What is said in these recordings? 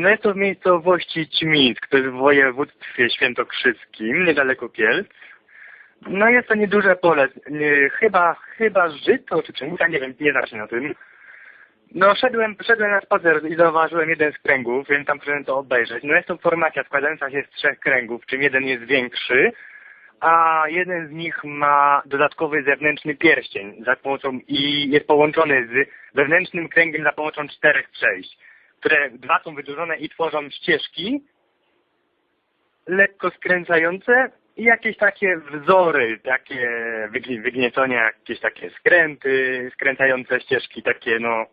No jest to w miejscowości Ćmisk, to jest w województwie świętokrzyskim, niedaleko Kielc. No jest to nieduże pole, nie, chyba, chyba żyto czy pszenica, nie wiem, nie znam się na tym. No szedłem, szedłem na spacer i zauważyłem jeden z kręgów, więc tam przyszedłem to obejrzeć. No jest to formacja składająca się z trzech kręgów, czym jeden jest większy, a jeden z nich ma dodatkowy zewnętrzny pierścień za pomocą i jest połączony z wewnętrznym kręgiem za pomocą czterech przejść, które dwa są wydłużone i tworzą ścieżki lekko skręcające i jakieś takie wzory, takie wygni- wygniecenia, jakieś takie skręty, skręcające ścieżki, takie no,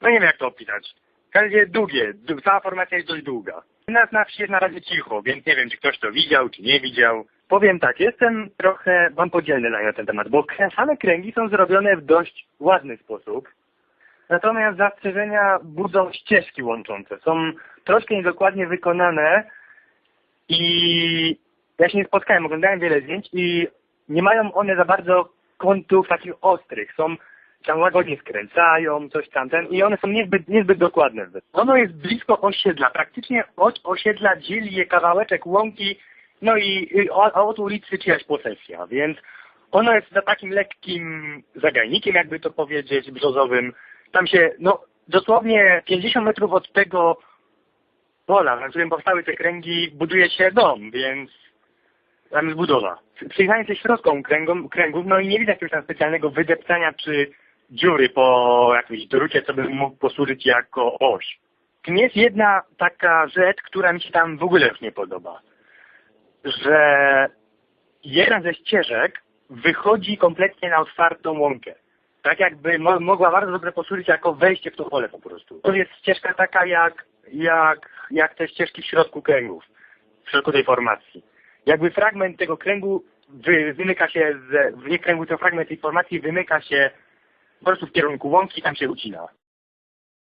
no nie wiem jak to opisać. W każdym długie, cała formacja jest dość długa. Nas na wsi jest na razie cicho, więc nie wiem, czy ktoś to widział, czy nie widział. Powiem tak, jestem trochę, mam podzielne zdanie na ten temat, bo same kręgi są zrobione w dość ładny sposób. Natomiast zastrzeżenia budzą ścieżki łączące. Są troszkę niedokładnie wykonane i ja się nie spotkałem, oglądałem wiele zdjęć i nie mają one za bardzo kątów takich ostrych. Są tam łagodnie skręcają, coś tamten i one są niezbyt, niezbyt dokładne. Ono jest blisko osiedla, praktycznie od osiedla dzieli je kawałeczek łąki, no i, i od ulicy czyjaś posesja, więc ono jest za takim lekkim zagajnikiem, jakby to powiedzieć, brzozowym. Tam się, no dosłownie 50 metrów od tego pola, na którym powstały te kręgi, buduje się dom, więc tam jest budowa. Przyjechałem ze środką kręgów, no i nie widzę jakiegoś tam specjalnego wydeptania czy dziury po jakiejś drucie, co by mógł posłużyć jako oś. Jest jedna taka rzecz, która mi się tam w ogóle już nie podoba. Że jedna ze ścieżek wychodzi kompletnie na otwartą łąkę. Tak jakby mo mogła bardzo dobrze posłużyć jako wejście w to pole po prostu. To jest ścieżka taka jak, jak, jak te ścieżki w środku kręgów, w środku tej formacji. Jakby fragment tego kręgu wy, wymyka się, z, w nie kręgu, fragment tej formacji wymyka się po prostu w kierunku łąki i tam się ucina.